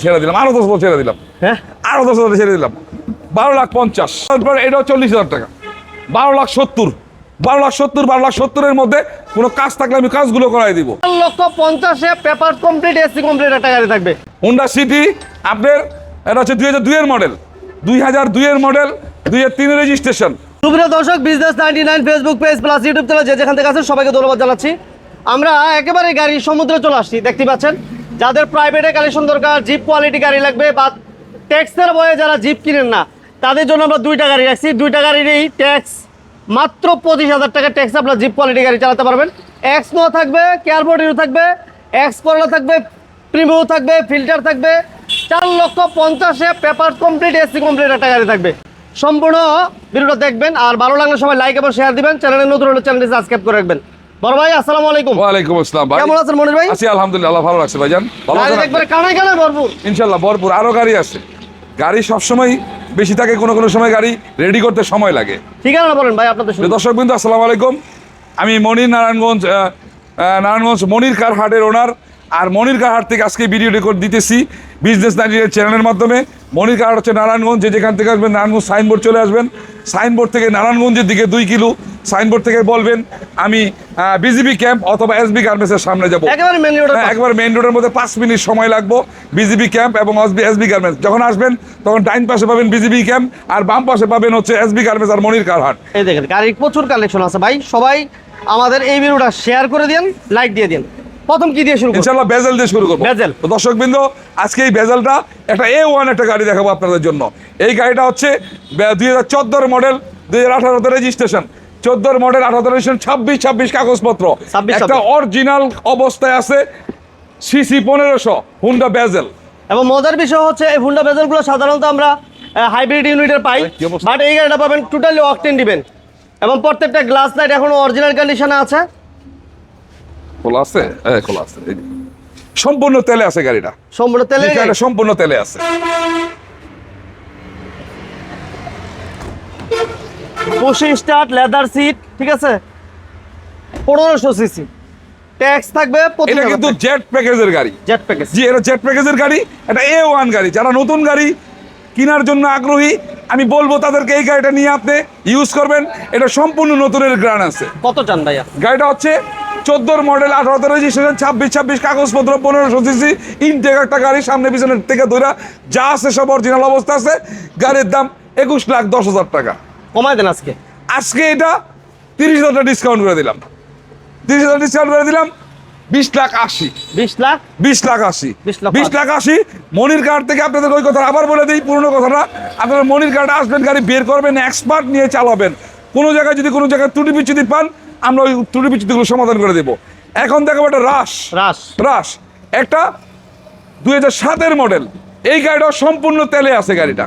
ছেড়ে দিলাম আরও দশ হাজার ছেড়ে দিলাম। হ্যাঁ? আরও দশ হাজার ছেড়ে দিলাম। বারো লাখ পঞ্চাশ। তারপর এটাও চল্লিশ হাজার টাকা। বারো লাখ সত্তর। বারো লাখ সত্তর বারো লাখ সত্তরের মধ্যে কোনো কাজ থাকলে আমি কাজগুলো করাই দিব। লক্ষ পঞ্চাশে পেপার কমপ্লিট এসি কমপ্লিট একটা গাড়ি থাকবে। হোন্ডা সিটি আপনার এটা হচ্ছে দুই হাজার দুইয়ের মডেল দুই হাজার দুইয়ের মডেল দুই হাজার তিনের রেজিস্ট্রেশন সুপ্রিয় দর্শক business ninety nine Facebook page plus YouTube channel যে যেখান থেকে আছেন সবাইকে ধন্যবাদ জানাচ্ছি। আমরা একেবারে গাড়ি সমুদ্রে চলে আসছি দেখতে পাচ্ছেন? যাদের প্রাইভেটে কালেকশন দরকার জিপ কোয়ালিটি গাড়ি লাগবে বা ট্যাক্সের বয়ে যারা জিপ কিনেন না, তাদের জন্য আমরা দুইটা গাড়ি রাখছি। দুইটা গাড়িরই ট্যাক্স মাত্র পঁচিশ হাজার টাকা ট্যাক্স আপনার জিপ কোয়ালিটি গাড়ি চালাতে পারবেন। এক্স নো থাকবে কেয়ারবোর্ডিও থাকবে এক্স করলা থাকবে প্রিমিও থাকবে ফিল্টার থাকবে, চার লক্ষ পঞ্চাশে পেপার কমপ্লিট এসি কমপ্লিট একটা গাড়ি থাকবে। সম্পূর্ণ ভিডিওটা দেখবেন, আর ভালো লাগলে সবাই লাইক এবং শেয়ার দিবেন। চ্যানেলে নতুন হলে চ্যানেলটি সাবস্ক্রাইব করে রাখবেন। বড় ভাই আসসালামু আলাইকুম। ওয়ালাইকুম আসসালাম ভাই। কেমন আছেন মনির ভাই? আছি আলহামদুলিল্লাহ আল্লাহ ভালো লাগছে ভাইজান। ভালো আছেন একবারে কানায় কানায় ভরপুর। আপনি? ইনশাল্লাহ ভরপুর। আরও গাড়ি আছে। গাড়ি সবসময় বেশি থাকে কোনো কোনো সময় গাড়ি রেডি করতে সময় লাগে। ঠিকানা বলেন ভাই আপনাদের দর্শক বিন্দু আসসালামু আলাইকুম। আমি মনির নারায়ণগঞ্জ নারায়ণগঞ্জ মনির কার হাটের ওনার আর মনির কার হাট থেকে আজকে ভিডিও রেকর্ড দিতেছি বিজনেস নাইনের চ্যানেলের মাধ্যমে। মনির কার হচ্ছে নারায়ণগঞ্জ যে যেখান থেকে আসবেন নারায়ণগঞ্জ সাইনবোর্ড চলে আসবেন। সাইনবোর্ড থেকে নারায়ণগঞ্জের দিকে দুই কিলো সাইনবোর্ড থেকে বলবেন আমি বিজিবি ক্যাম্প অথবা এসবি গার্মেন্টসের সামনে যাব। একেবারে মেন রোড একবার মেইন রোডের মধ্যে পাঁচ মিনিট সময় লাগবো বিজিবি ক্যাম্প এবং এসবি গার্মেন্টস যখন আসবেন তখন ডাইন পাশে পাবেন বিজিবি ক্যাম্প আর বাম পাশে পাবেন হচ্ছে এসবি গার্মেন্টস আর মনির কারহাট এই দেখেন গাড়ির প্রচুর কালেকশন আছে। ভাই সবাই আমাদের এই ভিডিওটা শেয়ার করে দিন লাইক দিয়ে দিন প্রথম কি দিয়ে শুরু করব? ইনশাল্লাহ বেজেল দিয়ে শুরু করব। বেজেল। তো দর্শক বিন্দু আজকে এই বেজেলটা একটা এ ওয়ান একটা গাড়ি দেখাবো আপনাদের জন্য। এই গাড়িটা হচ্ছে দুই হাজার চোদ্দোর মডেল দুই হাজার আঠারোতে রেজিস্ট্রেশন চোদ্দোর মডেল আঠারো রেজিস্ট্রেশন ছাব্বিশ ছাব্বিশ কাগজপত্র। একটা অরিজিনাল অবস্থায় আছে সিসি পনেরোশো হুন্ডা বেজেল এবং মজার বিষয় হচ্ছে এই হুন্ডা বেজেলগুলো সাধারণত আমরা হাইব্রিড ইউনিটের পাই। বাট এই গাড়িটা পাবেন টোটালি অকটেন দিবেন। এবং প্রত্যেকটা গ্লাস লাইট এখনও অরিজিনাল কন্ডিশনে আছে। খোলা আছে? হ্যাঁ খোলা আছে। সম্পূর্ণ তেলে আছে গাড়িটা। সম্পূর্ণ তেলে গাড়িটা সম্পূর্ণ তেলে আছে। বসে স্টার্ট লেদার সিট ঠিক আছে? পনেরোশো সিসি ট্যাক্স থাকবে এটা কিন্তু জেট প্যাকেজের গাড়ি। জেট প্যাকেজ জি এটা জেট প্যাকেজের গাড়ি এটা এ ওয়ান গাড়ি। যারা নতুন গাড়ি কেনার জন্য আগ্রহী আমি বলব তাদেরকে এই গাড়িটা নিয়ে আপনি ইউজ করবেন। এটা সম্পূর্ণ নতুনের গ্রান আছে। কত চান ভাইয়া? গাড়িটা হচ্ছে চোদ্দোর মডেল আঠারোতে রেজিস্ট্রেশন ছাব্বিশ ছাব্বিশ কাগজপত্র পনেরোশো সিসি ইনটেক একটা গাড়ি সামনে পিছনের থেকে ধরা যা আছে সব অরিজিনাল অবস্থা আছে। গাড়ির দাম একুশ লাখ দশ হাজার টাকা। কমাই দেন আজকে। আজকে এটা তিরিশ হাজার ডিসকাউন্ট করে দিলাম। তিরিশ হাজার ডিসকাউন্ট করে দিলাম বিশ লাখ আশি। বিশ লাখ? বিশ লাখ আশি। বিশ লাখ আশি মনির কার্ড থেকে আপনাদের ওই কথা আবার বলে দিই পুরনো কথাটা। আপনারা মনির কার্ড আসবেন গাড়ি বের করবেন এক্সপার্ট নিয়ে চালাবেন। কোনো জায়গায় যদি কোনো জায়গায় ত্রুটি বিচ্ছুতি পান আমরা ওই ত্রুটি বিচ্ছুতিগুলো সমাধান করে দেবো। এখন দেখাবো একটা রাস রাস রাস একটা দুই হাজার সাতের মডেল। এই গাড়িটা সম্পূর্ণ তেলে আছে গাড়িটা।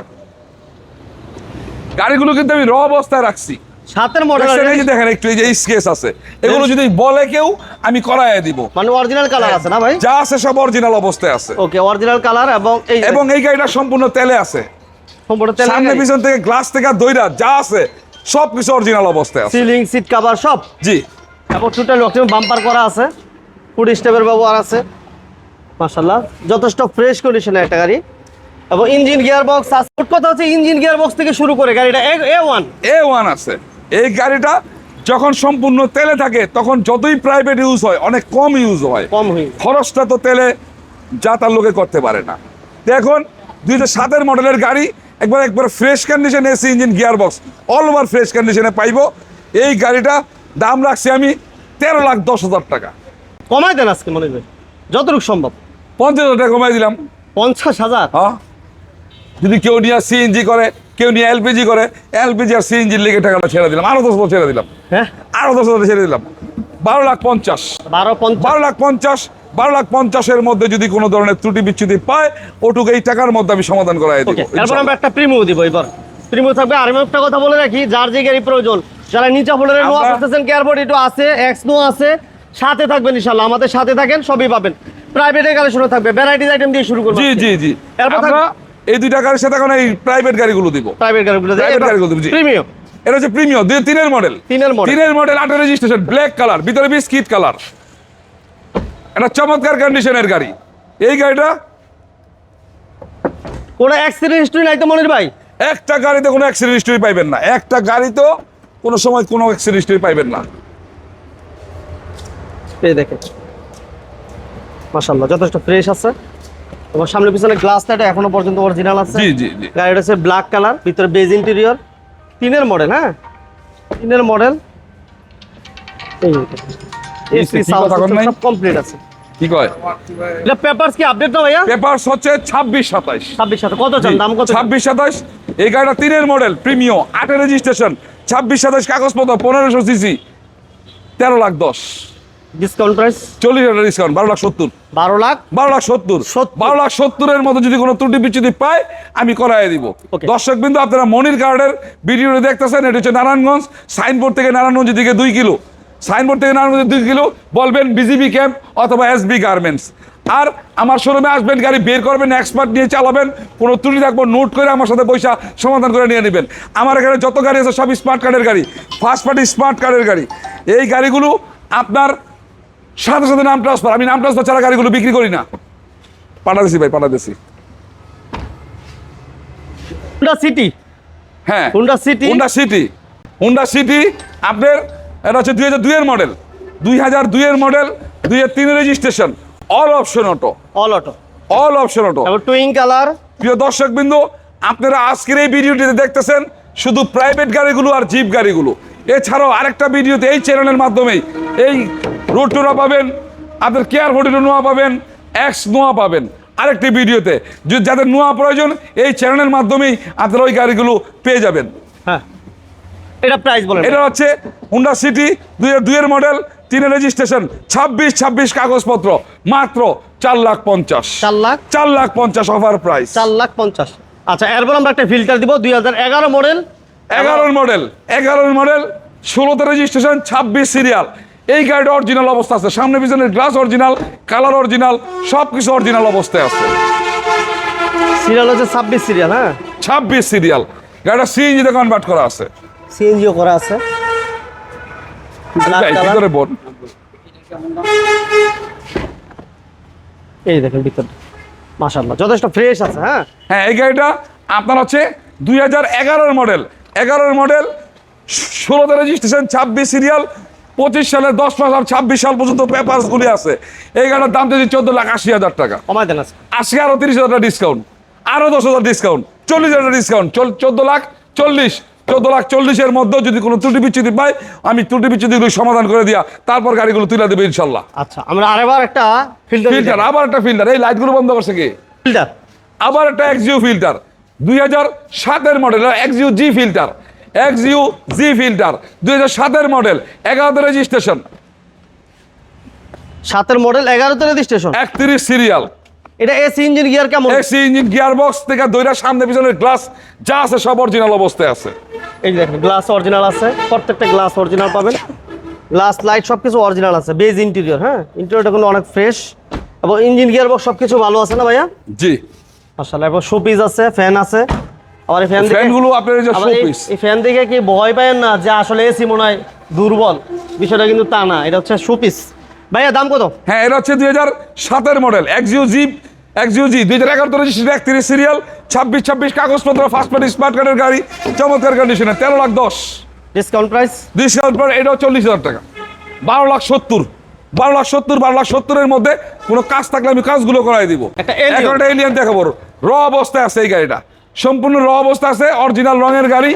গাড়িগুলো কিন্তু আমি র অবস্থায় রাখছি। সাতের মডেল এই যে দেখেন একটু এই যে স্কেচ আছে। এগুলো যদি বলে কেউ আমি করাইয়া দিব। মানে অরিজিনাল কালার আছে না ভাই? যা আছে সব অরিজিনাল অবস্থায় আছে। ওকে অরিজিনাল কালার এবং এই এবং এই গাড়িটা সম্পূর্ণ তেলে আছে। সম্পূর্ণ তেল সামনে পিছন থেকে গ্লাস থেকে দইরা যা আছে সব কিছু অরিজিনাল অবস্থায় আছে। সিলিং সিট কভার সব? জি। এবং টোটাল অক্সিজেন বাম্পার করা আছে। ফুড স্টেপের ব্যবহার আছে। মাশাল্লাহ যথেষ্ট ফ্রেশ কন্ডিশনের একটা গাড়ি। এবং ইঞ্জিন গিয়ার বক্স কথা হচ্ছে ইঞ্জিন গিয়ার বক্স থেকে শুরু করে গাড়িটা এ ওয়ান এ ওয়ান আছে। এই গাড়িটা যখন সম্পূর্ণ তেলে থাকে তখন যতই প্রাইভেট ইউজ হয় অনেক কম ইউজ হয়। কম হয়ে। খরচটা তো তেলে যা তার লোকে করতে পারে না। তো এখন দুই হাজার সাতের মডেলের গাড়ি একবার একবার fresh condition AC engine gear box all over fresh কন্ডিশনে পাইব। এই গাড়িটা দাম রাখছি আমি তেরো লাখ দশ হাজার টাকা। কমাই দেন আজকে মনে হয় যতটুকু সম্ভব। পঞ্চাশ হাজার টাকা কমাই দিলাম। পঞ্চাশ হাজার? হ্যাঁ। যদি কেউ নিয়ে সিএনজি করে কেউ নিয়ে এলপিজি করে এলপিজি আর সিএনজির লেগে টাকাটা ছেড়ে দিলাম। আরও দশ হাজার ছেড়ে দিলাম। হ্যাঁ। আরও দশ হাজার ছেড়ে দিলাম। বারো লাখ পঞ্চাশ। বারো পঞ্চাশ। বারো লাখ পঞ্চাশ। বারো লাখ পঞ্চাশের মধ্যে যদি কোনো ধরনের ত্রুটি বিচ্ছুতি পায় ওটুকু এই টাকার মধ্যে আমি সমাধান করাই দিব আমরা একটা প্রিমিও দিব এবার প্রিমিও থাকবে আর আমি একটা কথা বলে রাখি যার যে গাড়ি প্রয়োজন যারা নিচা নোয়া করতেছেন কেয়ারবোর্ড একটু আছে এক্স নো আছে সাথে থাকবেন ইনশাল্লাহ আমাদের সাথে থাকেন সবই পাবেন। প্রাইভেটের কালেকশনে থাকবে ভ্যারাইটিস আইটেম দিয়ে শুরু করব জি জি জি। এরপর আমরা এই দুইটা গাড়ির সাথে এখন এই প্রাইভেট গাড়িগুলো দিব। প্রাইভেট গাড়িগুলো Private গাড়িগুলো দিব। প্রিমিও এটা হচ্ছে প্রিমিয়াম দুই তিনের মডেল তিনের মডেল তিনের মডেল আটের রেজিস্ট্রেশন ব্ল্যাক কালার ভিতরে বিস্কিট কালার এটা চমৎকার কন্ডিশনের গাড়ি। এই গাড়িটা? কোনো অ্যাক্সিডেন্ট হিস্ট্রি নাই তো মনির ভাই? একটা গাড়িতে কোনো অ্যাক্সিডেন্ট হিস্ট্রি পাইবেন না। একটা গাড়িতেও কোনো সময় কোনো অ্যাক্সিডেন্ট হিস্ট্রি পাইবেন না। এই দেখেন। মাশাল্লাহ যথেষ্ট ফ্রেশ আছে। এবং সামনে পিছনে গ্লাসটা এখনও পর্যন্ত অরিজিনাল আছে। জি জি জি। গাড়িটা হচ্ছে ব্ল্যাক কালার ভিতরে বেজ ইন্টেরিয়র তিনের মডেল হ্যাঁ? তিনের মডেল এই এই এসি সাউন্ড কথা কন নাই? সব কমপ্লিট আছে। কি কয়? এটা পেপারস কি আপডেট না ভাইয়া? পেপারস হচ্ছে ছাব্বিশ সাতাইশ। ছাব্বিশ সাথে কত চান? দাম কত ছাব্বিশ সাতাশ এই গাড়িটা তিনের মডেল রেজিস্ট্রেশন ছাব্বিশ সাতাশ কাগজপত্র পনেরোশো সিসি তেরো লাখ দশ। ডিসকাউন্ট প্রাইস চল্লিশ হাজার ডিসকাউন্ট বারো লাখ সত্তর। বারো লাখ? বারো লাখ সত্তর। 70 বারো লাখ সত্তরের মতো যদি কোনো ত্রুটি বিচ্যুতি পায় আমি করাই দিব. দর্শক বিন্দু আপনারা মনির কার্ডের ভিডিওটা দেখতেছেন এটা হচ্ছে নারায়ণগঞ্জ। সাইনবোর্ড থেকে নারায়ণগঞ্জ দিকে দুই কিলো। সাইনবোর্ড থেকে নারায়ণগঞ্জ দুই কিলো বলবেন বিজিবি ক্যাম্প অথবা এসবি গার্মেন্টস আর আমার শোরুমে আসবেন গাড়ি বের করবেন এক্সপার্ট নিয়ে চালাবেন কোনো ত্রুটি থাকব নোট করে আমার সাথে পয়সা সমাধান করে নিয়ে নেবেন। আমার এখানে যত গাড়ি আছে সব স্মার্ট কার্ডের গাড়ি ফার্স্ট পার্টি স্মার্ট কার্ডের গাড়ি। এই গাড়িগুলো আপনার সাথে সাথে নাম ট্রান্সফার আমি নাম ট্রান্সফার ছাড়া গাড়িগুলো বিক্রি করি না। পাঠাতেছি ভাই পাঠাতেছি। হুন্ডা সিটি হ্যাঁ Honda City Honda City Honda City আপনার এটা হচ্ছে দুই হাজার দুইয়ের মডেল দুই হাজার দুইয়ের মডেল দুই হাজার তিনের registration all option auto all auto all option auto টুইং colour প্রিয় দর্শক বিন্দু আপনারা আজকের এই ভিডিওটিতে দেখতেছেন শুধু প্রাইভেট গাড়িগুলো আর জিপ গাড়িগুলো। এছাড়াও আরেকটা ভিডিওতে এই চ্যানেলের মাধ্যমেই এই রোড টোরা পাবেন আপনার কেয়ার ফোর্টিনো নোয়া পাবেন এক্স নোয়া পাবেন। আরেকটি ভিডিওতে যদি যাদের নোয়া প্রয়োজন এই চ্যানেলের মাধ্যমেই আপনারা ওই গাড়িগুলো পেয়ে যাবেন। হ্যাঁ। এটা প্রাইস বলেন। এটা হচ্ছে হুন্ডা সিটি দুই হাজার দুইয়ের মডেল তিনের রেজিস্ট্রেশন ছাব্বিশ ছাব্বিশ কাগজপত্র মাত্র চার লাখ পঞ্চাশ। চার লাখ? চার লাখ পঞ্চাশ অফার প্রাইস চার লাখ পঞ্চাশ। আচ্ছা এরপর আমরা একটা ফিল্টার দিব দুই হাজার এগারো মডেল এগারোর মডেল এগারোর মডেল ষোলোতে রেজিস্ট্রেশন ছাব্বিশ সিরিয়াল এই গাড়িটা অরিজিনাল অবস্থা আছে। সামনে পিছনের গ্লাস অরিজিনাল কালার অরিজিনাল সব কিছু অরিজিনাল অবস্থায় আছে। সিরিয়াল হচ্ছে ছাব্বিশ সিরিয়াল হ্যাঁ? ছাব্বিশ সিরিয়াল গাড়িটা সিএনজিতে কনভার্ট করা আছে। সিএনজিও করা আছে। এই দেখেন ভিতর মাশাল্লাহ যথেষ্ট ফ্রেশ আছে হ্যাঁ? হ্যাঁ এই গাড়িটা আপনার হচ্ছে দুই হাজার এগারোর মডেল এগারোর মডেল ষোলোতে রেজিস্ট্রেশন ছাব্বিশ সিরিয়াল পঁচিশ সালের দশ মাস আর ছাব্বিশ সাল পর্যন্ত পেপারসগুলি আছে। এই গাড়ির দাম দিয়েছি চোদ্দ লাখ আশি হাজার টাকা। কমাই দেন আছে আজকে আরও তিরিশ হাজার টাকা ডিসকাউন্ট আরও দশ হাজার ডিসকাউন্ট চল্লিশ হাজার ডিসকাউন্ট চোদ্দ লাখ চল্লিশ। চোদ্দ লাখ চল্লিশের মধ্যে যদি কোনো ত্রুটি বিচ্ছুতি পাই আমি ত্রুটি বিচ্যুতিগুলো সমাধান করে দিয়া তারপর গাড়িগুলো তুলে দেবো ইনশাল্লাহ। আচ্ছা আমরা আরেকবার একটা ফিল্টার ফিল্টার আবার একটা ফিল্টার এই লাইটগুলো বন্ধ করছে কি? ফিল্টার আবার একটা এক্সিউ ফিল্টার দুই হাজার সাতের model X G Fielder X G Fielder দুই হাজার সাতের মডেল এগারোতে রেজিস্ট্রেশন সাতের মডেল এগারোতে রেজিস্ট্রেশন একত্রিশ সিরিয়াল এটা এসি ইঞ্জিন গিয়ার কেমন? এসি ইঞ্জিন গিয়ার বক্স থেকে দইরা সামনে পিছনের গ্লাস যা আছে সব অরিজিনাল অবস্থায় আছে। এই যে দেখেন গ্লাস অরিজিনাল আছে প্রত্যেকটা গ্লাস অরিজিনাল পাবেন। গ্লাস লাইট সব কিছু অরিজিনাল আছে বেজ ইন্টেরিয়র হ্যাঁ? ইন্টেরিয়রটা কিন্তু অনেক ফ্রেশ এবং ইঞ্জিন গিয়ার বক্স সব কিছু ভালো আছে না ভাইয়া? জি। আসলে এবং শোপিস আছে ফ্যান আছে। আবার এই ফ্যান ফ্যানগুলো আপনার যে শোপিস এই ফ্যান দেখে কি ভয় পায়েন না যে আসলে এসি মনে হয় দুর্বল? বিষয়টা কিন্তু তা না এটা হচ্ছে শোপিস ভাইয়া দাম কত? হ্যাঁ এটা হচ্ছে দুই হাজার সাতের মডেল এক্সিউ জি এক্সিউ জি দুই হাজার এগারো রেজিস্ট্রেশন একত্রিশ সিরিয়াল ছাব্বিশ ছাব্বিশ কাগজপত্র ফার্স্ট পার্টি স্মার্ট কার্ডের গাড়ি চমৎকার কন্ডিশনে তেরো লাখ দশ। ডিসকাউন্ট প্রাইস ডিসকাউন্ট পর এটাও চল্লিশ হাজার টাকা। বারো লাখ সত্তর বারো লাখ সত্তর বারো লাখ সত্তরের মধ্যে কোনো কাজ থাকলে আমি কাজগুলো করাই দিব। একটা এলিয়ান দেখাবো। র অবস্থায় আছে এই গাড়িটা। সম্পূর্ণ র অবস্থা আছে অরিজিনাল রঙের গাড়ি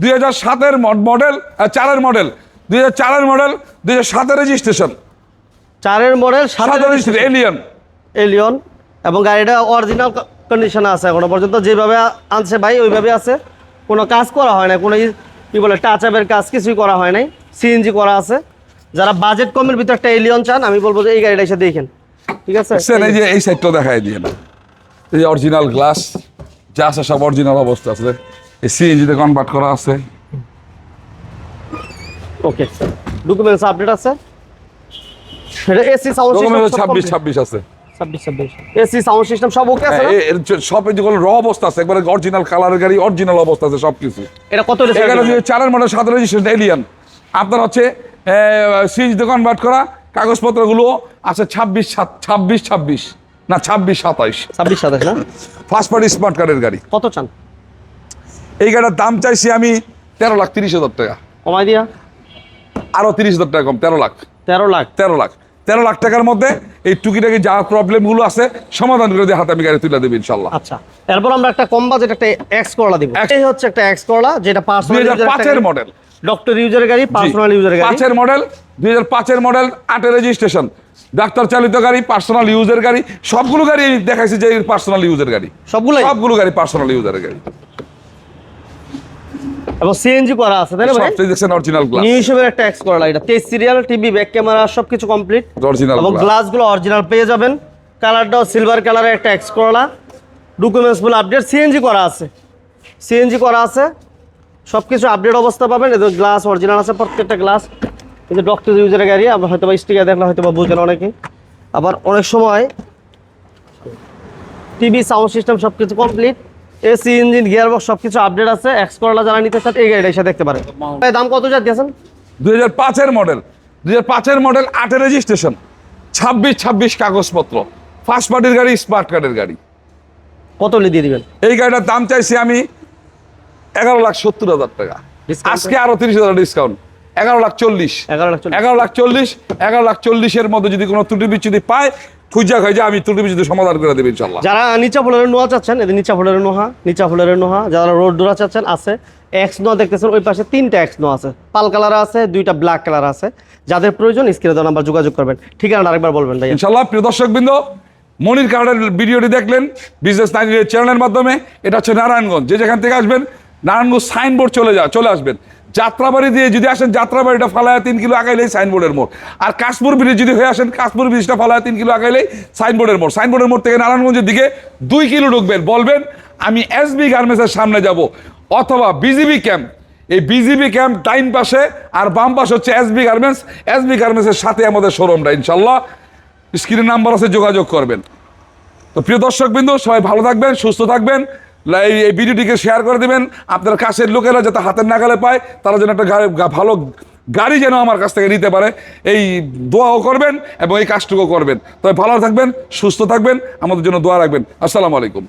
দুই হাজার সাতের মডেল চারের মডেল দুই হাজার চারের মডেল দুই হাজার সাতের রেজিস্ট্রেশন চারের মডেল সাতের রেজিস্ট্রেশন এলিয়ান এলিয়ন এবং গাড়িটা অরিজিনাল কন্ডিশনে আছে এখনও পর্যন্ত। যেভাবে আনছে ভাই ওইভাবে আছে। কোনো কাজ করা হয় না কোনো কি বলে টাচ আপের কাজ কিছুই করা হয় নাই। সিএনজি করা আছে। যারা বাজেট কমের ভিতরে একটা এলিয়ন চান আমি বলব যে এই গাড়িটা এসে দেখেন। ঠিক আছে? এই যে এই সাইডটা দেখাই দিয়ে না। এই অরিজিনাল গ্লাস যা আছে সব অরিজিনাল অবস্থা আছে। এই সিএনজিতে কনভার্ট করা আছে। ওকে ডকুমেন্টস আপডেট আছে। এটা এসি সাউন্ড সিস্টেম ছাব্বিশ ছাব্বিশ আছে। ছাব্বিশ ছাব্বিশ। এসি সাউন্ড সিস্টেম সব ওকে আছে হ্যাঁ, সব এই যেগুলো র অবস্থা আছে একবারে অরিজিনাল কালারের গাড়ি অরিজিনাল অবস্থা আছে সবকিছু। এটা কত এখানে যে চারের মডেল সাত রেজিস্ট্রেশন এলিয়ান আপনার হচ্ছে সিএনজিতে কনভার্ট করা কাগজপত্রগুলো আছে ছাব্বিশ ছাব্বিশ ছাব্বিশ। না ছাব্বিশ সাতাইশ। ছাব্বিশ সাতাশ না? ফার্স্ট পার্টি স্মার্ট কার্ডের গাড়ি। কত চান? এই গাড়িটার দাম চাইছি আমি তেরো লাখ তিরিশ হাজার টাকা। কমাই দিয়া। আরও তিরিশ হাজার টাকা কম তেরো লাখ। তেরো লাখ। তেরো লাখ। তেরো লাখ টাকার মধ্যে এই টুকিটাকি যা প্রবলেমগুলো আছে সমাধান করে দিয়ে হাতে আমি গাড়ি তুলে দেবো ইনশাল্লাহ। আচ্ছা এরপর আমরা একটা কম বাজেট একটা এক্স করলা দিব। এই হচ্ছে একটা এক্স করলা যেটা হাজার পাঁচের মডেল ডক্টর ইউজারের গাড়ি পার্সোনাল ইউজারের গাড়ি। পাঁচের মডেল দুই হাজার পাঁচের মডেল আটের রেজিস্ট্রেশন ডাক্তার চালিত গাড়ি পার্সোনাল ইউজের গাড়ি সবগুলো গাড়ি দেখাইছি যে পার্সোনাল ইউজের গাড়ি। সবগুলাই? সবগুলো গাড়ি পার্সোনাল ইউজারের গাড়ি। এবং সিএনজি করা আছে তাই না ভাই? সবটাই দেখছেন অরিজিনাল গ্লাস নিউ হিসেবের একটা এক্স এটা তেইশ সিরিয়াল টিভি ব্যাক ক্যামেরা সবকিছু কমপ্লিট অরিজিনাল এবং গ্লাসগুলো অরিজিনাল পেয়ে যাবেন। কালারটাও সিলভার কালারের একটা এক্স করলা ডকুমেন্টসগুলো আপডেট সিএনজি করা আছে। সিএনজি করা আছে। সব কিছু আপডেট অবস্থা পাবেন। এদের গ্লাস অরিজিনাল আছে প্রত্যেকটা গ্লাস ডক্টর ইউজারের গাড়ি আবার হয়তো বা স্টিকার দেখলে হয়তো বা বুঝেন অনেকে আবার অনেক সময় টিভি সাউন্ড সিস্টেম সব কিছু complete AC engine gear box সব কিছু আপডেট আছে। এক্স করলা যারা নিতে চান এই গাড়িটা এসে দেখতে পারেন ভাই, দাম কত যা দিয়েছেন? দুই হাজার পাঁচের মডেল দুই হাজার পাঁচের মডেল আটের রেজিস্ট্রেশন ছাব্বিশ ছাব্বিশ কাগজপত্র। ফার্স্ট পার্টির গাড়ি স্মার্ট কার্ডের গাড়ি। কত হলে দিয়ে দিবেন? এই গাড়িটার দাম চাইছি আমি এগারো লাখ সত্তর হাজার টাকা। আজকে আরও তিরিশ হাজার ডিসকাউন্ট এগারো লাখ চল্লিশ। এগারো লাখ চল্লিশ। এগারো লাখ চল্লিশ এগারো লাখ চল্লিশের মধ্যে যদি কোনো ত্রুটি বিচ্ছুতি পায় খুঁজা খাইজা আমি ত্রুটি বিচ্ছুতি সমাধান করে দেবো ইনশাল্লাহ যারা নিচা ফুলের নোয়া চাচ্ছেন এদের নিচা ফুলের নোহা নিচা ফুলের নোহা যারা রোড ডোরা চাচ্ছেন আছে। এক্স নোয়া দেখতেছেন ওই পাশে তিনটা এক্স নোয়া আছে। পাল কালার আছে দুইটা ব্ল্যাক কালার আছে। যাদের প্রয়োজন স্ক্রিনে দেওয়া নাম্বার যোগাযোগ করবেন। ঠিকানা আরেকবার বলবেন ভাই ইনশাল্লাহ প্রিয় দর্শক বৃন্দ মনির কার্ডের ভিডিওটি দেখলেন বিজনেস নাইনের চ্যানেলের মাধ্যমে। এটা হচ্ছে নারায়ণগঞ্জ যে যেখান থেকে আসবেন নারায়ণগঞ্জ সাইনবোর্ড চলে যা চলে আসবেন। যাত্রাবাড়ি দিয়ে যদি আসেন, যাত্রাবাড়িটা ফালায় তিন কিলো আগাইলেই সাইনবোর্ডের মোড়। আর কাশপুর ব্রিজ যদি হয়ে আসেন, কাশপুর ব্রিজটা ফালায় তিন কিলো আগাইলেই সাইনবোর্ডের মোড়। সাইনবোর্ডের মোড় থেকে নারায়ণগঞ্জের দিকে দুই কিলো ঢুকবেন। বলবেন, আমি এসবি গার্মেন্টসের সামনে যাব, অথবা বিজিবি ক্যাম্প। এই বিজিবি ক্যাম্প টাইম পাশে আর বাম পাশে হচ্ছে এসবি গার্মেন্টস। এসবি গার্মেন্টসের সাথে আমাদের শোরুমটা ইনশাল্লাহ স্ক্রিনের নাম্বার আছে, যোগাযোগ করবেন। তো প্রিয় দর্শক বিন্দু সবাই ভালো থাকবেন, সুস্থ থাকবেন। এই ভিডিওটিকে শেয়ার করে দেবেন। আপনার কাছের লোকেরা যাতে হাতের নাগালে পায়, তারা যেন একটা ভালো গাড়ি যেন আমার কাছ থেকে নিতে পারে। এই দোয়াও করবেন এবং এই কাজটুকুও করবেন। তবে ভালো থাকবেন, সুস্থ থাকবেন, আমাদের জন্য দোয়া রাখবেন। আসসালামু আলাইকুম।